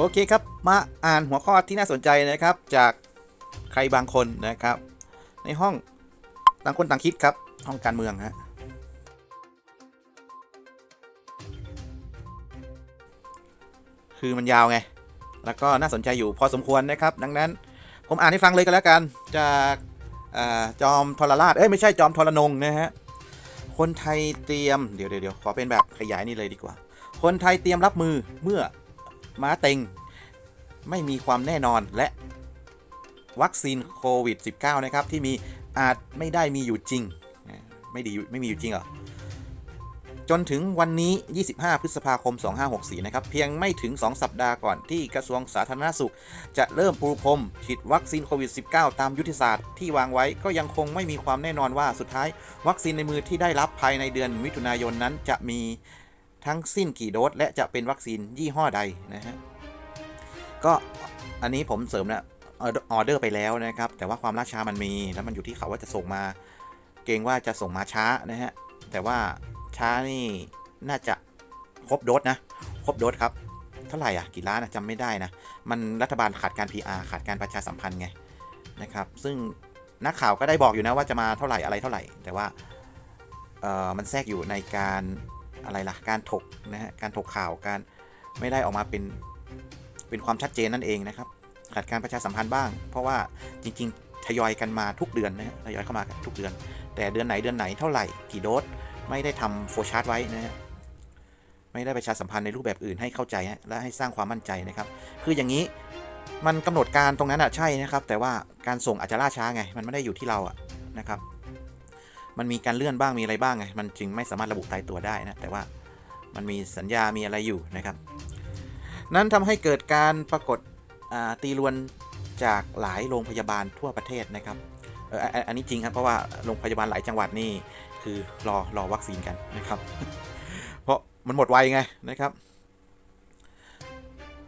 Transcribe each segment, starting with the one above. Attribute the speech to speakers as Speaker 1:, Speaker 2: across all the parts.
Speaker 1: โอเคครับ มาอ่านหัวข้อที่น่าสนใจนะครับ จากใครบางคนนะครับ ในห้องต่างคนต่างคิดครับ ห้องการเมืองฮะคือมันยาวไง แล้วก็น่าสนใจอยู่พอสมควรนะครับ ดังนั้นผมอ่านให้ฟังเลยก็แล้วกัน จากอาจอมทรราช เอ้ยไม่ใช่จอมทรนงนะฮะ คนไทยเตรียม เดี๋ยวเดี๋ยวขอเป็นแบบขยายนี่เลยดีกว่า คนไทยเตรียมรับมือเมื่อ ม้าเต็ง ไม่มีความแน่นอนและ วัคซีนโควิด -19 นะครับ ที่มีอาจไม่ได้มีอยู่จริง ไม่ดีไม่มีอยู่จริงเหรอ จนถึงวันนี้ 25 พฤษภาคม 2564 นะครับ เพียงไม่ถึง 2 สัปดาห์ก่อนที่กระทรวงสาธารณสุข จะเริ่มปูพรมฉีดวัคซีนโควิด -19 ตามยุทธศาสตร์ที่วางไว้ก็ยังคงไม่มีความแน่นอนว่าสุดท้าย วัคซีนในมือที่ได้รับภายในเดือนมิถุนายนนั้นจะมี ทั้งสิ้นกี่โดสและจะเป็นวัคซีนยี่ห้อใดนะฮะก็อันนี้ผมเสริมนะออเดอร์ไปแล้วนะครับ แต่ว่าความล่าช้ามันมีแล้วมันอยู่ที่เขาว่าจะส่งมา เกรงว่าจะส่งมาช้านะฮะแต่ว่าช้านี่น่าจะครบโดสนะครบโดสครับเท่าไหร่อะกี่ล้านนะจำไม่ได้นะมันรัฐบาลขาดการ PR ขาดการประชาสัมพันธ์ไงนะครับ ซึ่งนักข่าวก็ได้บอกอยู่นะว่าจะมาเท่าไหร่อะไรเท่าไหร่ แต่ว่าเอ่อมันแทรกอยู่ในการ อะไรล่ะ การถกนะฮะ การถกข่าวการไม่ได้ออกมาเป็นเป็นความชัดเจนนั่นเองนะครับขาดการประชาสัมพันธ์บ้าง เพราะว่าจริง ๆ ทยอยกันมาทุกเดือนนะฮะทยอยเข้ามาทุกเดือน แต่เดือนไหนเดือนไหนเท่าไหร่กี่โดสไม่ได้ทำโฟชาร์ตไว้นะฮะไม่ได้ประชาสัมพันธ์ในรูปแบบอื่นให้เข้าใจฮะและให้สร้างความมั่นใจนะครับ คืออย่างนี้มันกำหนดการตรงนั้นอะใช่นะครับ แต่ว่าการส่งอาจจะล่าช้าไง มันไม่ได้อยู่ที่เราอะนะครับ มันมีการเลื่อนบ้างมีอะไรบ้างไงมันจึงไม่สามารถระบุตายตัวได้นะแต่ว่ามันมีสัญญามีอะไรอยู่นะครับ นั้นทำให้เกิดการปรากฏตีรวนจากหลายโรงพยาบาลทั่วประเทศนะครับเอออันอันนี้จริงครับเพราะว่าโรงพยาบาลหลายจังหวัดนี่คือรอรอวัคซีนกันนะครับ เพราะมันหมดไวไงนะครับ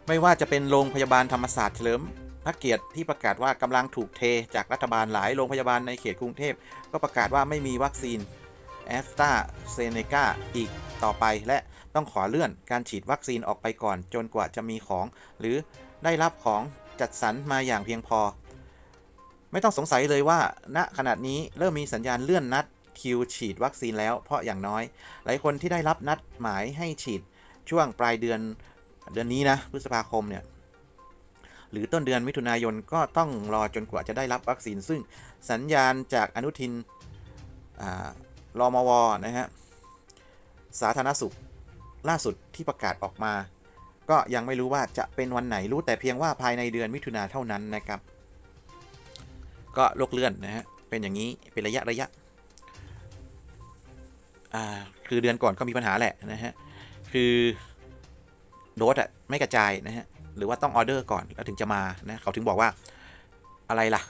Speaker 1: ไม่ว่าจะเป็นโรงพยาบาลธรรมศาสตร์เฉลิม พระเกียรติที่ประกาศว่ากำลังถูกเทจากรัฐบาลหลายโรงพยาบาลในเขตกรุงเทพ ก็ประกาศว่าไม่มีวัคซีนแอสตราเซเนกาอีกต่อไปและต้องขอเลื่อนการฉีดวัคซีนออกไปก่อน จนกว่าจะมีของ หรือได้รับของจัดสรรมาอย่างเพียงพอ ไม่ต้องสงสัยเลยว่า ณขณะนี้เริ่มมีสัญญาณเลื่อนนัดคิวฉีดวัคซีนแล้วเพราะอย่างน้อย หลายคนที่ได้รับนัดหมายให้ฉีดช่วงปลายเดือนเดือนนี้นะพฤษภาคมเนี่ย หรือต้นเดือนมิถุนายนก็ต้องรอจนกว่าจะได้รับวัคซีน ซึ่งสัญญาณจากอนุทินอ่ารมวนะฮะสาธารณสุขล่าสุดที่ประกาศออกมา ก็ยังไม่รู้ว่าจะเป็นวันไหนรู้แต่เพียงว่าภายในเดือนมิถุนาเท่านั้นนะครับ ก็โลกเลื่อนนะฮะเป็นอย่างนี้เป็นระยะระยะอ่าคือเดือนก่อนก็มีปัญหาแหละนะฮะคือโดสอะไม่กระจายนะฮะ หรือว่าต้องออเดอร์ก่อนแล้วถึงจะมานะเขาถึงบอกว่าอะไรล่ะ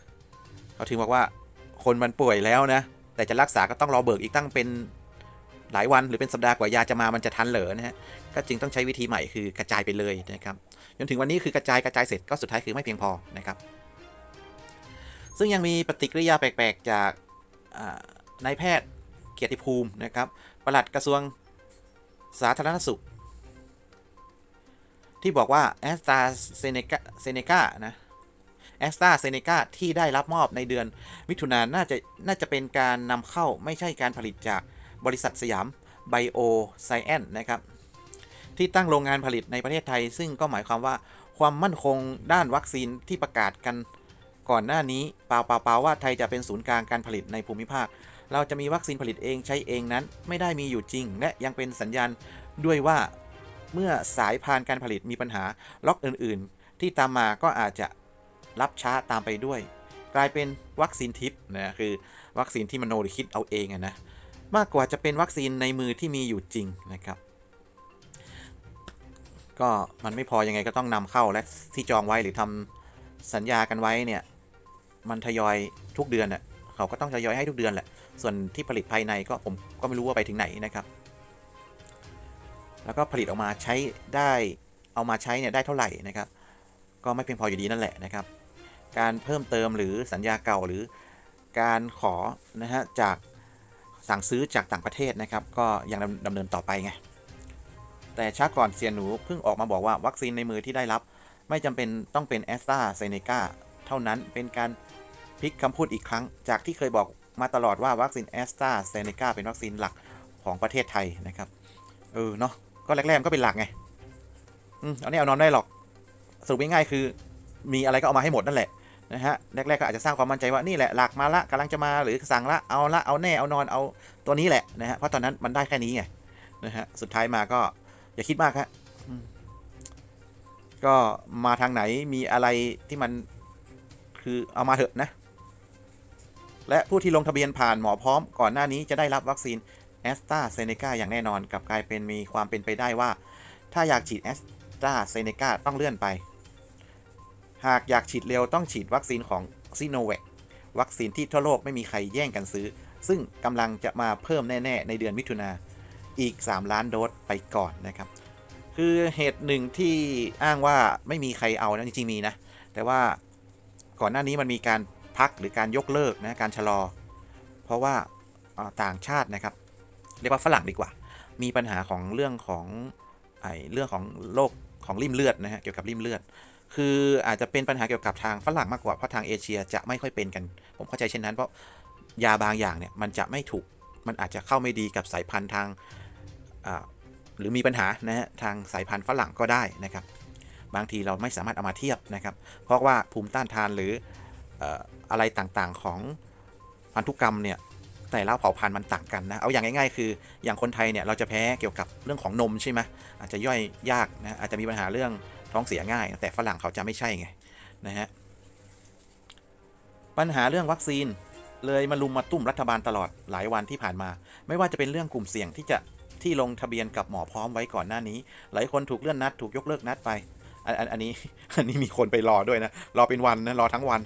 Speaker 1: เขาถึงบอกว่าคนมันป่วยแล้วนะ แต่จะรักษาก็ต้องรอเบิกอีกตั้งเป็นหลายวันหรือเป็นสัปดาห์กว่ายาจะมามันจะทันเหรอนะฮะก็จึงต้องใช้วิธีใหม่คือกระจายไปเลยนะครับจนถึงวันนี้คือกระจายกระจายเสร็จก็สุดท้ายคือไม่เพียงพอนะครับ ซึ่งยังมีปฏิกิริยาแปลก ๆ จากนายแพทย์เกียรติภูมินะครับปลัดกระทรวงสาธารณสุข ที่บอกว่าแอสตราเซเนกาเซเนกานะแอสตราเซเนกาที่ได้รับมอบในเดือนมิถุนายนน่าจะน่าจะเป็นการนำเข้าไม่ใช่การผลิตจากบริษัทสยามไบโอไซแอนนะครับ ที่ตั้งโรงงานผลิตในประเทศไทย ซึ่งก็หมายความว่าความมั่นคงด้านวัคซีนที่ประกาศกันก่อนหน้านี้เปล่าเปล่าเปล่าว่าไทยจะเป็นศูนย์กลางการผลิตในภูมิภาค เราจะมีวัคซีนผลิตเองใช้เองนั้น ไม่ได้มีอยู่จริง และยังเป็นสัญญาณด้วยว่า เมื่อสายพานการผลิตมีปัญหาล็อกอื่นๆ ที่ตามมาก็อาจจะรับช้าตามไปด้วย กลายเป็นวัคซีนทิปนะคือวัคซีนที่มโนหรือคิดเอาเองนะมากกว่าจะเป็นวัคซีนในมือที่มีอยู่จริงนะครับ ก็มันไม่พอยังไงก็ต้องนำเข้าและที่จองไว้หรือทำสัญญากันไว้เนี่ยมันทยอยทุกเดือนน่ะเขาก็ต้องทยอยให้ทุกเดือนแหละส่วนที่ผลิตภายในก็ผมก็ไม่รู้ว่าไปถึงไหนนะครับ แล้วก็ผลิตออกมาใช้ได้เอามาใช้เนี่ยได้เท่าไหร่นะครับ ก็ไม่เพียงพออยู่ดีนั่นแหละนะครับ การเพิ่มเติมหรือสัญญาเก่าหรือการขอนะฮะจากสั่งซื้อจากต่างประเทศนะครับ ก็ยังดำดำเนินต่อไปไงแต่ช้าก่อนเซียนหนูเพิ่งออกมาบอกว่าวัคซีนในมือที่ได้รับ ไม่จำเป็นต้องเป็นแอสตราเซเนกาเท่านั้นเป็นการพลิกคำพูดอีกครั้ง จากที่เคยบอกมาตลอดว่าวัคซีนแอสตราเซเนกาเป็นวัคซีนหลักของประเทศไทยนะครับ เออเนาะ ก็แรกๆมันก็เป็นหลักไงอืมเอาเนี่ยเอานอนได้หรอกสรุปง่ายๆคือ มีอะไรก็เอามาให้หมดนั่นแหละนะฮะแรกๆก็อาจจะสร้างความมั่นใจว่านี่แหละหลักมาละกำลังจะมาหรือสั่งละเอาละเอาแน่เอานอนเอาตัวนี้แหละนะฮะเพราะตอนนั้นมันได้แค่นี้ไงนะฮะสุดท้ายมาก็อย่าคิดมากฮะก็มาทางไหนมีอะไรที่มันคือเอามาเถอะนะ และผู้ที่ลงทะเบียนผ่านหมอพร้อมก่อนหน้านี้จะได้รับวัคซีน แอสตราเซเนกาอย่างแน่นอนกลับกลายเป็นมีความเป็นไปได้ว่า ถ้าอยากฉีดแอสตราเซเนกาต้องเลื่อนไป หากอยากฉีดเร็วต้องฉีดวัคซีนของซีโนแวควัคซีนที่ทั่วโลกไม่มีใครแย่งกันซื้อ ซึ่งกำลังจะมาเพิ่มแน่ๆ ในเดือนมิถุนาอีก 3 ล้านโดสไปก่อนนะครับ คือเหตุหนึ่งที่อ้างว่าไม่มีใครเอานะจริงๆมีนะ แต่ว่าก่อนหน้านี้มันมีการพักหรือการยกเลิกนะการชะลอ เพราะว่าต่างชาตินะครับ เรียกว่าฝรั่งดีกว่า มีปัญหาของเรื่องของไอเรื่องของโรคของริ่มเลือดนะฮะเกี่ยวกับริ่มเลือด คืออาจจะเป็นปัญหาเกี่ยวกับทางฝรั่งมากกว่าเพราะทางเอเชียจะไม่ค่อยเป็นกัน ผมเข้าใจเช่นนั้น เพราะยาบางอย่างเนี่ยมันจะไม่ถูกมันอาจจะเข้าไม่ดีกับสายพันธุ์ทางหรือมีปัญหานะฮะทางสายพันธุ์ฝรั่งก็ได้นะครับ บางทีเราไม่สามารถเอามาเทียบนะครับ เพราะว่าภูมิต้านทานหรืออะไรต่างๆของพันธุกรรมเนี่ย แต่ละเผ่าพันธุ์มันต่างกันนะ เอาอย่างง่ายๆ คือ อย่างคนไทยเนี่ยเราจะแพ้เกี่ยวกับเรื่องของนมใช่ไหมอาจจะย่อยยากนะ อาจจะมีปัญหาเรื่องท้องเสียง่าย แต่ฝรั่งเขาจะไม่ใช่ไงนะฮะ ปัญหาเรื่องวัคซีนเลยมาลุมมาตุ้มรัฐบาลตลอดหลายวันที่ผ่านมา ไม่ว่าจะเป็นเรื่องกลุ่มเสี่ยงที่จะที่ลงทะเบียนกับหมอพร้อมไว้ก่อนหน้านี้ หลายคนถูกเลื่อนนัดถูกยกเลิกนัดไปอันอันอันนี้อันนี้มีคนไปรอด้วยนะ รอเป็นวันนะรอทั้งวัน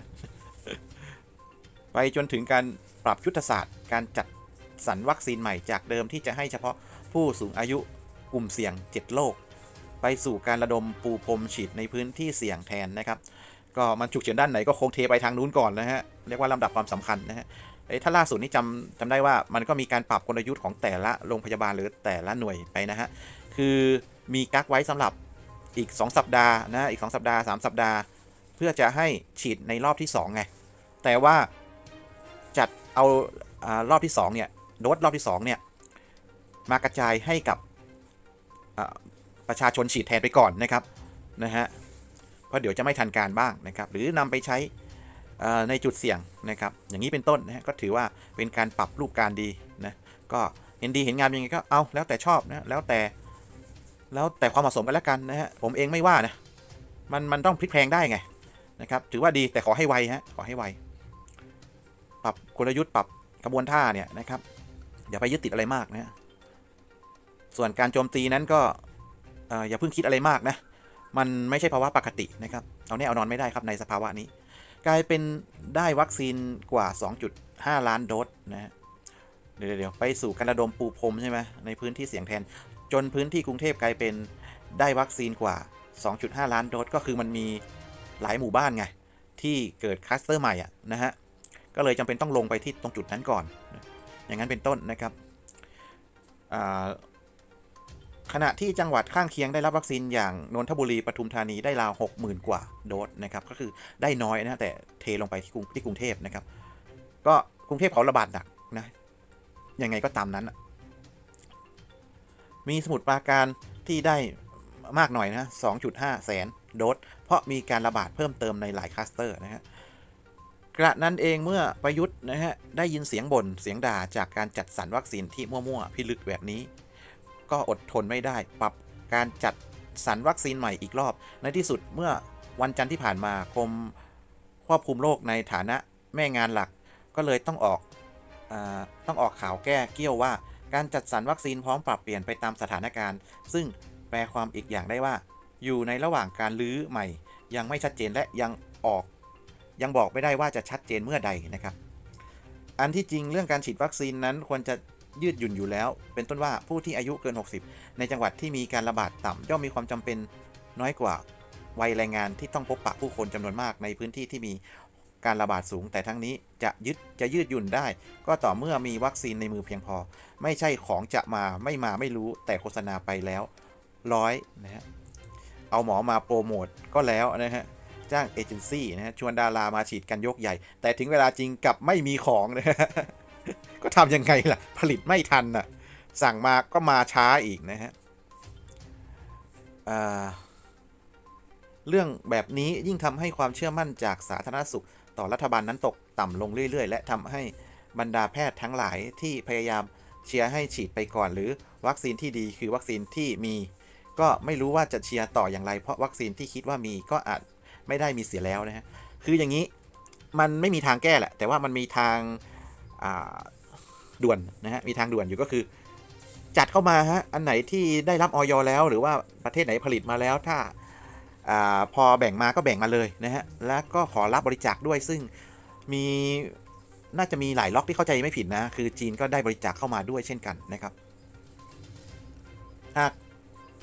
Speaker 1: ไปจนถึงการปรับยุทธศาสตร์ การจัดสรรวัคซีนใหม่จากเดิมที่จะให้เฉพาะผู้สูงอายุกลุ่มเสี่ยง 7 โรคไปสู่การระดมปูพรมฉีดในพื้นที่เสี่ยงแทนนะครับ ก็มันฉุกเฉินด้านไหนก็คงเทไปทางนู้นก่อนนะฮะเรียกว่าลำดับความสำคัญนะฮะเอ้ถ้าล่าสุดนี่จำจำได้ว่ามันก็มีการปรับกลยุทธ์ของแต่ละโรงพยาบาลหรือแต่ละหน่วยไปนะฮะคือมีกักไว้สำหรับอีก 2 สัปดาห์นะอีก 2 สัปดาห์ 3 สัปดาห์ เพื่อจะให้ฉีดในรอบที่2ไงแต่ว่า จัดเอาอารอบที่2เนี่ยโดสรอบที่2เนี่ยมากระจายให้กับประชาชนฉีดแทนไปก่อนนะครับนะฮะเพราะเดี๋ยวจะไม่ทันการบ้างนะครับ หรือนำไปใช้ในจุดเสี่ยงนะครับ อย่างนี้เป็นต้นนะฮะก็ถือว่าเป็นการปรับรูปการดีนะก็เห็นดีเห็นงามยังไงก็เอาแล้วแต่ชอบนะแล้วแต่แล้วแต่ความเหมาะสมกันแล้วกันนะฮะผมเองไม่ว่านะมันมันต้องพลิกแพลงได้ไงนะครับถือว่าดีแต่ขอให้ไวฮะขอให้ไว ปรับกลยุทธ์ปรับกระบวนท่าเนี่ยนะครับอย่าไปยึดติดอะไรมากนะส่วนการโจมตีนั้นก็ออย่าเพิ่งคิดอะไรมากนะมันไม่ใช่ภาวะปกตินะครับเอาแน่เอานอนไม่ได้ครับในสภาวะนี้ กลายเป็นได้วัคซีนกว่า 2.5 ล้านโดสนะฮะเดี๋ยวเดี๋ยวไปสู่การระดมปูพรมใช่ไหมในพื้นที่เสี่ยงแทน จนพื้นที่กรุงเทพกลายเป็นได้วัคซีนกว่า 2.5 ล้านโดสก็คือมันมีหลายหมู่บ้านไงที่เกิดคลัสเตอร์ใหม่อะนะฮะ ก็เลยจำเป็นต้องลงไปที่ตรงจุดนั้นก่อน อย่างนั้นเป็นต้นนะครับขณะที่จังหวัดข้างเคียงได้รับวัคซีนอย่างนนทบุรีปทุมธานีได้ราว60,000กว่าโดสนะครับ ก็คือได้น้อยนะแต่เทลงไปที่กรุงที่กรุงเทพนะครับ ก็กรุงเทพเขาระบาดหนักนะยังไงก็ตามนั้น มีสมุดปราการที่ได้มากหน่อยนะ2.5 แสนโดส เพราะมีการระบาดเพิ่มเติมในหลายคลัสเตอร์นะฮะ กระนั้นเองเมื่อประยุทธ์นะฮะได้ยินเสียงบ่นเสียงด่าจากการจัดสรรวัคซีนที่มั่วๆพิลึกแบบนี้ ก็อดทนไม่ได้ ปรับการจัดสรรวัคซีนใหม่อีกรอบ ในที่สุดเมื่อวันจันทร์ที่ผ่านมากรมควบคุมโรคในฐานะแม่งานหลัก ก็เลยต้องออกอต้องออกข่าวแก้เกี้ยวว่า การจัดสรรวัคซีนพร้อมปรับเปลี่ยนไปตามสถานการณ์ ซึ่งแปลความอีกอย่างได้ว่า อยู่ในระหว่างการลื้อใหม่ ยังไม่ชัดเจนและยังออก ยังบอกไม่ได้ว่าจะชัดเจนเมื่อใดนะครับ อันที่จริงเรื่องการฉีดวัคซีนนั้นควรจะยืดหยุ่นอยู่แล้ว เป็นต้นว่าผู้ที่อายุเกิน 60 ในจังหวัดที่มีการระบาดต่ำย่อมมีความจำเป็นน้อยกว่าวัยแรงงานที่ต้องพบปะผู้คนจำนวนมากในพื้นที่ที่มีการระบาดสูง แต่ทั้งนี้จะยึดจะยืดหยุ่นได้ ก็ต่อเมื่อมีวัคซีนในมือเพียงพอ ไม่ใช่ของจะมาไม่มาไม่รู้แต่โฆษณาไปแล้วร้อยนะฮะเอาหมอมาโปรโมทก็แล้วนะฮะ จ้างเอเจนซี่นะฮะชวนดารามาฉีดกันยกใหญ่ แต่ถึงเวลาจริงกลับไม่มีของนะฮะก็ทำยังไงล่ะ ผลิตไม่ทันน่ะ สั่งมาก็มาช้าอีกนะฮะเรื่องแบบนี้ยิ่งทำให้ความเชื่อมั่นจากสาธารณสุข ต่อรัฐบาลนั้นตกต่ำลงเรื่อยๆ และทำให้บรรดาแพทย์ทั้งหลายที่พยายามเชียร์ให้ฉีดไปก่อน หรือวัคซีนที่ดีคือวัคซีนที่มี ก็ไม่รู้ว่าจะเชียร์ต่ออย่างไร เพราะวัคซีนที่คิดว่ามีก็อาจ ไม่ได้มีเสียแล้วนะฮะคืออย่างนี้มันไม่มีทางแก้แหละ แต่ว่ามันมีทางด่วนนะฮะมีทางด่วนอยู่ก็คือ จัดเข้ามาฮะอันไหนที่ได้รับออยแล้ว หรือว่าประเทศไหนผลิตมาแล้วถ้าอพอแบ่งมาก็แบ่งมาเลยนะฮะแล้วก็ขอรับบริจาคด้วยซึ่งมีน่าจะมีหลายล็อกที่เข้าใจไม่ผิดนะ คือจีนก็ได้บริจาคเข้ามาด้วยเช่นกันนะครับหาก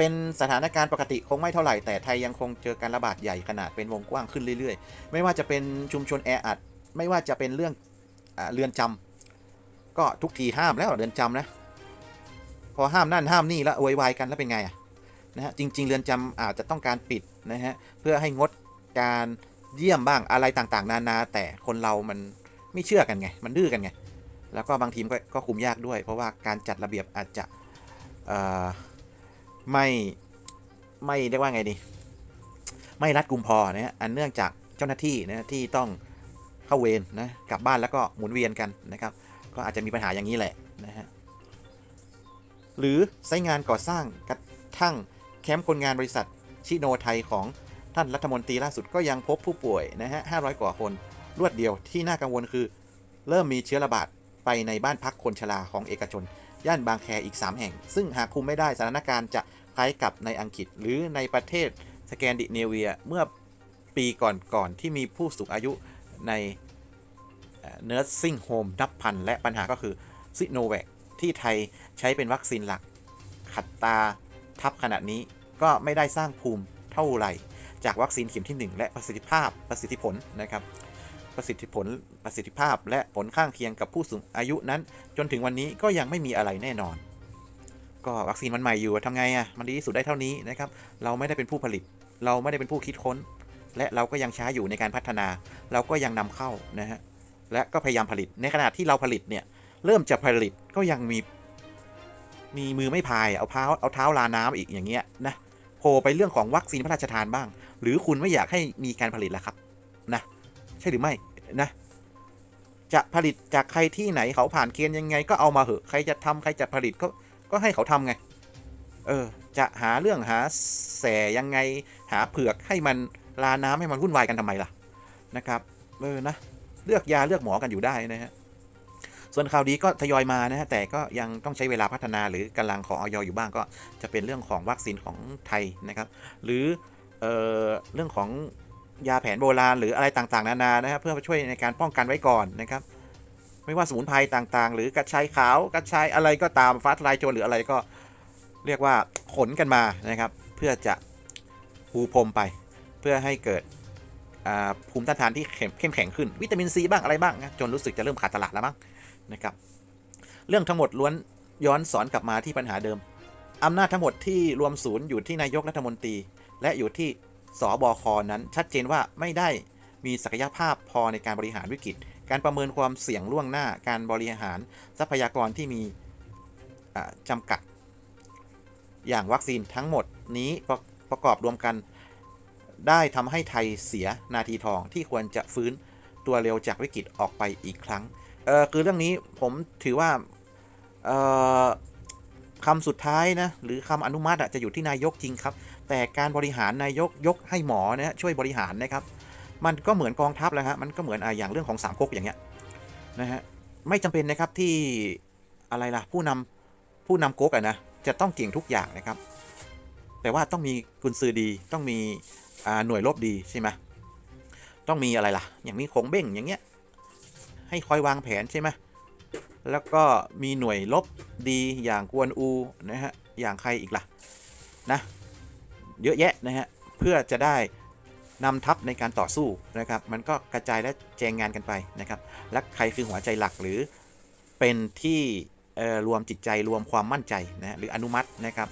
Speaker 1: เป็นสถานการณ์ปกติคงไม่เท่าไหร่แต่ไทยยังคงเจอการระบาดใหญ่ขนาดเป็นวงกว้างขึ้นเรื่อยๆ ไม่ว่าจะเป็นชุมชนแออัด ไม่ว่าจะเป็นเรื่องอเรือนจำก็ทุกทีห้ามแล้วเรือนจำนะ พอห้ามนั่นห้ามนี่แล้วโวยวายกันแล้วเป็นไงอะนะฮะจริง ๆ เรือนจำอาจจะต้องการปิดนะฮะเพื่อให้งดการเยี่ยมบ้างอะไรต่างๆ นานา แต่คนเรามันไม่เชื่อกันไง มันดื้อกันไง แล้วก็บางทีมก็คุมยากด้วย เพราะว่าการจัดระเบียบอาจจะ ไม่ไม่เรียกว่าไงดี ไม่รัดกุมพอนะฮะอันเนื่องจากเจ้าหน้าที่นะที่ต้องเข้าเวรนะกลับบ้านแล้วก็หมุนเวียนกันนะครับ ก็อาจจะมีปัญหาอย่างนี้แหละนะฮะหรือไซต์งานก่อสร้างกระทั่งแคมป์คนงานบริษัทชิโนไทยของท่านรัฐมนตรีล่าสุดก็ยังพบผู้ป่วยนะฮะ 500 กว่าคนรวดเดียวที่น่ากังวลคือ เริ่มมีเชื้อระบาดไปในบ้านพักคนชราของเอกชน ย่านบางแคอีก 3 แห่ง ซึ่งหากคุมไม่ได้สถานการณ์จะคล้ายกับในอังกฤษ หรือในประเทศสแกนดิเนเวียเมื่อปีก่อนๆที่มีผู้สูงอายุในเน u ร์ s ซิ่งโฮมนับพัน และปัญหาก็คือซิโนแวคที่ไทยใช้เป็นวัคซีนหลัก ขัดตาทับขนาดนี้ก็ไม่ได้สร้างภูมิเท่าไหร่ จากวัคซีนเข็มที่ 1 และประสิทธิภาพประสิทธิผลนะครับ ประสิทธิผลประสิทธิภาพ และผลข้างเคียงกับผู้สูงอายุนั้น จนถึงวันนี้ก็ยังไม่มีอะไรแน่นอน ก็วัคซีนมันใหม่อยู่ทำไงอะ่ะมันดีที่สุดได้เท่านี้นะครับเราไม่ได้เป็นผู้ผลิต เราไม่ได้เป็นผู้คิดค้น และเราก็ยังช้าอยู่ในการพัฒนา เราก็ยังนำเข้านะฮะและก็พยายามผลิต ในขณะที่เราผลิตเนี่ยเริ่มจะผลิตก็ยังมีมีมือไม่พายเอาเท้าเอาเท้าลาน้ำอีกอย่างเงี้ยนะโผล่ไปเรื่องของวัคซีนพระราชทานบ้าง หรือคุณไม่อยากให้มีการผลิตล่ะครับนะ ใช่หรือไม่นะ จะผลิตจากใครที่ไหนเขาผ่านเกณฑ์ยังไง ก็เอามาเหอะใครจะทำใครจะผลิตก็ก็ให้เขาทำไง เออ จะหาเรื่องหาแสยังไง หาเผือกให้มันลาน้ำให้มันวุ่นวายกันทำไมล่ะนะครับเออนะเลือกยาเลือกหมอกันอยู่ได้นะฮะส่วนข่าวดีก็ทยอยมานะฮะแต่ก็ยังต้องใช้เวลาพัฒนาหรือกำลังของออยอยู่บ้างก็จะเป็นเรื่องของวัคซีนของไทยนะครับ หรือเออเรื่องของ ยาแผนโบราณหรืออะไรต่างๆ นานานะครับเพื่อช่วยในการป้องกันไว้ก่อนนะครับ ไม่ว่าสมุนไพรต่างๆ หรือกระชายขาวกระชายอะไรก็ตามฟ้าทลายโจรหรืออะไรก็เรียกว่าขนกันมานะครับ เพื่อจะปูพรมไป เพื่อให้เกิดภูมิต้านทานที่เข้มเข้มแข็งขึ้นวิตามินซีบ้างอะไรบ้างนะจนรู้สึกจะเริ่มขาดตลาดแล้วมั้งนะครับเรื่องทั้งหมดล้วนย้อนสอนกลับมาที่ปัญหาเดิมอำนาจทั้งหมดที่รวมศูนย์อยู่ที่นายกรัฐมนตรี และอยู่ที่ สบคนั้นชัดเจนว่าไม่ได้มีศักยภาพพอในการบริหารวิกฤต การประเมินความเสี่ยงล่วงหน้า การบริหารทรัพยากรที่มีอ่าจำกัด อย่างวัคซีนทั้งหมดนี้ประประกอบรวมกัน ได้ทำให้ไทยเสียนาทีทองที่ควรจะฟื้นตัวเร็วจากวิกฤตออกไปอีกครั้ง เออคือเรื่องนี้ผมถือว่าคำสุดท้ายนะหรือคำอนุมัติจะอยู่ที่นายกจริงครับ แต่การบริหารนายกยกให้หมอนะฮะช่วยบริหารนะครับ มันก็เหมือนกองทัพแล้วฮะมันก็เหมือนออย่างเรื่องของสามก๊กอย่างเงี้ยนะฮะไม่จำเป็นนะครับที่อะไรล่ะผู้นำผู้นำก๊กอะนะจะต้องเก่งทุกอย่างนะครับ แต่ว่าต้องมีกุญซือดีต้องมีหน่วยรบดีใช่ไหมต้องมีอะไรล่ะ อย่างมีคงเบ้งอย่างเงี้ยให้คอยวางแผนใช่ไหมแล้วก็มีหน่วยลบดีอย่างกวนอูนะฮะอย่างใครอีกล่ะนะ เยอะแยะนะฮะเพื่อจะได้นำทัพในการต่อสู้นะครับ มันก็กระจายและแจงงานกันไปนะครับ และใครคือหัวใจหลักหรือเป็นที่รวมจิตใจรวมความมั่นใจนะหรืออนุมัตินะครับ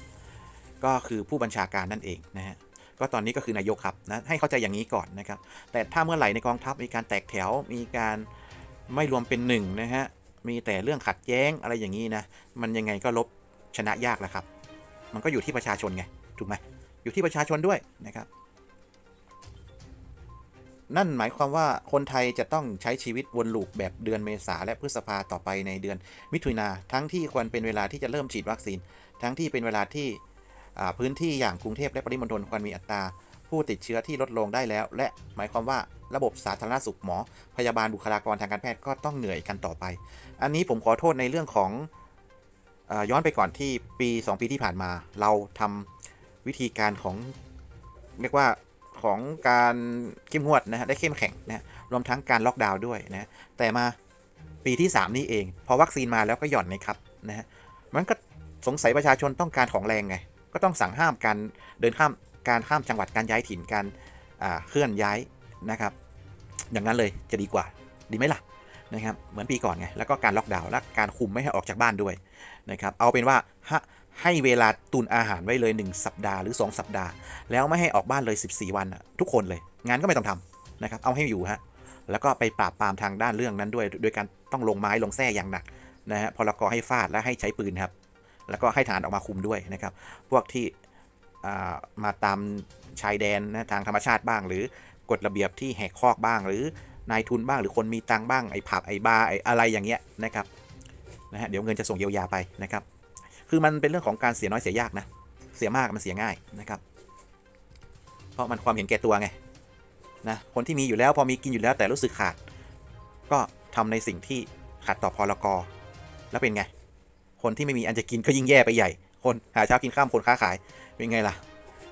Speaker 1: ก็คือผู้บัญชาการนั่นเองนะฮะก็ตอนนี้ก็คือนายกครับนะให้เข้าใจอย่างนี้ก่อนนะครับ แต่ถ้าเมื่อไหร่ในกองทัพมีการแตกแถวมีการไม่รวมเป็นหนึ่งนะฮะมีแต่เรื่องขัดแย้งอะไรอย่างนี้นะมันยังไงก็ลบชนะยากแหละครับ มันก็อยู่ที่ประชาชนไงถูกไหม อยู่ที่ประชาชนด้วยนะครับ นั่นหมายความว่าคนไทยจะต้องใช้ชีวิตวนลูปแบบเดือนเมษาและพฤษภาต่อไปในเดือนมิถุนาทั้งที่ควรเป็นเวลาที่จะเริ่มฉีดวัคซีน ทั้งที่เป็นเวลาที่พื้นที่อย่างกรุงเทพและปริมณฑลควรมีอัตราผู้ติดเชื้อที่ลดลงได้แล้ว และหมายความว่าระบบสาธารณสุขหมอ พยาบาลบุคลากรทางการแพทย์ก็ต้องเหนื่อยกันต่อไป อันนี้ผมขอโทษในเรื่องของอย้อนไปก่อนที่ปี 2 ปีที่ผ่านมา เราทำ วิธีการของเรียกว่าของการเข้มงวดนะฮะได้เข้มแข็งนะฮะรวมทั้งการล็อกดาวน์ด้วยนะแต่มาปีที่ 3 นี้เอง พอวัคซีนมาแล้วก็หย่อนนะครับนะฮะมันก็สงสัยประชาชนต้องการของแรงไงก็ต้องสั่งห้ามการเดินข้ามการข้ามจังหวัดการย้ายถิ่นการเคลื่อนย้ายนะครับ อย่างนั้นเลยจะดีกว่าดีไหมล่ะนะครับเหมือนปีก่อนไงแล้วก็การล็อกดาวน์และการคุมไม่ให้ออกจากบ้านด้วยนะครับเอาเป็นว่าฮะ ให้เวลาตุนอาหารไว้เลย 1 สัปดาห์หรือ 2 สัปดาห์ แล้วไม่ให้ออกบ้านเลย 14 วันทุกคนเลย งานก็ไม่ต้องทำนะครับ เอาให้อยู่ฮะ แล้วก็ไปปราบปรามทางด้านเรื่องนั้นด้วย โดยการต้องลงไม้ลงแส้อย่างหนักนะฮะพอลกรให้ฟาดและให้ใช้ปืนครับ แล้วก็ให้ทหารออกมาคุมด้วยนะครับ พวกที่มาตามชายแดนนะทางธรรมชาติบ้าง หรือกฎระเบียบที่แหกคอกบ้าง หรือนายทุนบ้างหรือคนมีตังบ้างไอ้ผับไอ้บาร์ไอ้อะไรอย่างเงี้ยนะครับนะฮะเดี๋ยวเงินจะส่งเยียวยาไปนะครับ คือมันเป็นเรื่องของการเสียน้อยเสียยากนะ เสียมากมันเสียง่ายนะครับ เพราะมันความเห็นแก่ตัวไงนะคนที่มีอยู่แล้วพอมีกินอยู่แล้วแต่รู้สึกขาด ก็ทำในสิ่งที่ขัดต่อพรกแล้วเป็นไง คนที่ไม่มีอันจะกินก็ยิ่งแย่ไปใหญ่ คนหาเช้ากินข้ามคนค้าขายเป็นไงล่ะ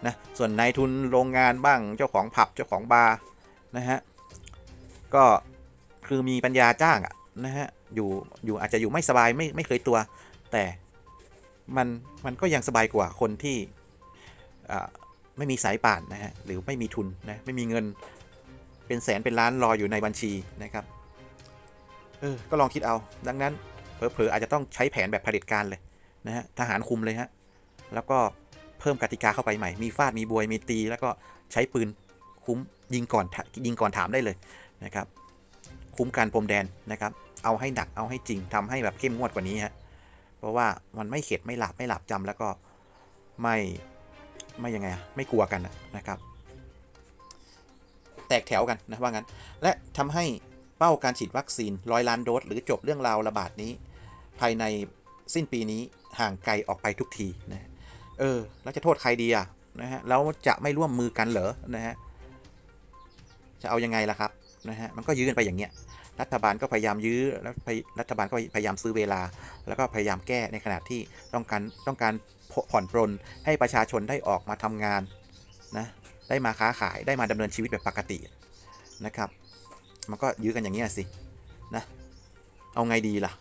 Speaker 1: นะส่วนนายทุนโรงงานบ้างเจ้าของผับเจ้าของบาร์นะฮะก็คือมีปัญญาจ้างอะนะฮะอยู่อยู่อาจจะอยู่ไม่สบายไม่ไม่เคยตัว แต่ มันมันก็ยังสบายกว่าคนที่ไม่มีสายป่านนะฮะหรือไม่มีทุนนะไม่มีเงินเป็นแสนเป็นล้านรออยู่ในบัญชีนะครับเออก็ลองคิดเอา ดังนั้นเผลอๆอาจจะต้องใช้แผนแบบเผด็จการเลยนะฮะทหารคุมเลยฮะแล้วก็เพิ่มกติกาเข้าไปใหม่ มีฟาดมีบวยมีตี แล้วก็ใช้ปืนคุ้มยิงก่อนยิงก่อนถามได้เลยนะครับ คุ้มการพรมแดนนะครับ เอาให้หนักเอาให้จริงทำให้แบบเข้มงวดกว่านี้ฮะ เพราะว่ามันไม่เข็ดไม่หลับไม่หลับจำแล้วก็ไม่ไม่ยังไงอะไม่กลัวกันนะครับ แตกแถวกันนะว่างั้น และทำให้เป้าการฉีดวัคซีนร้อยล้านโดสหรือจบเรื่องราวระบาดนี้ ภายในสิ้นปีนี้ห่างไกลออกไปทุกทีนะเออแล้วจะโทษใครดีอะนะฮะแล้วจะไม่ร่วมมือกันเหรอนะฮะจะเอายังไงล่ะครับนะฮะมันก็ยื้อกันไปอย่างเงี้ย รัฐบาลก็พยายามยื้อแล้วรัฐบาลก็พยายามซื้อเวลา แล้วก็พยายามแก้ในขณะที่ต้องการต้องการผ่อนปรนให้ประชาชนได้ออกมาทำงานนะได้มาค้าขายได้มาดำเนินชีวิตแบบปกตินะครับ มันก็ยื้อกันอย่างนี้สินะเอาไงดีล่ะ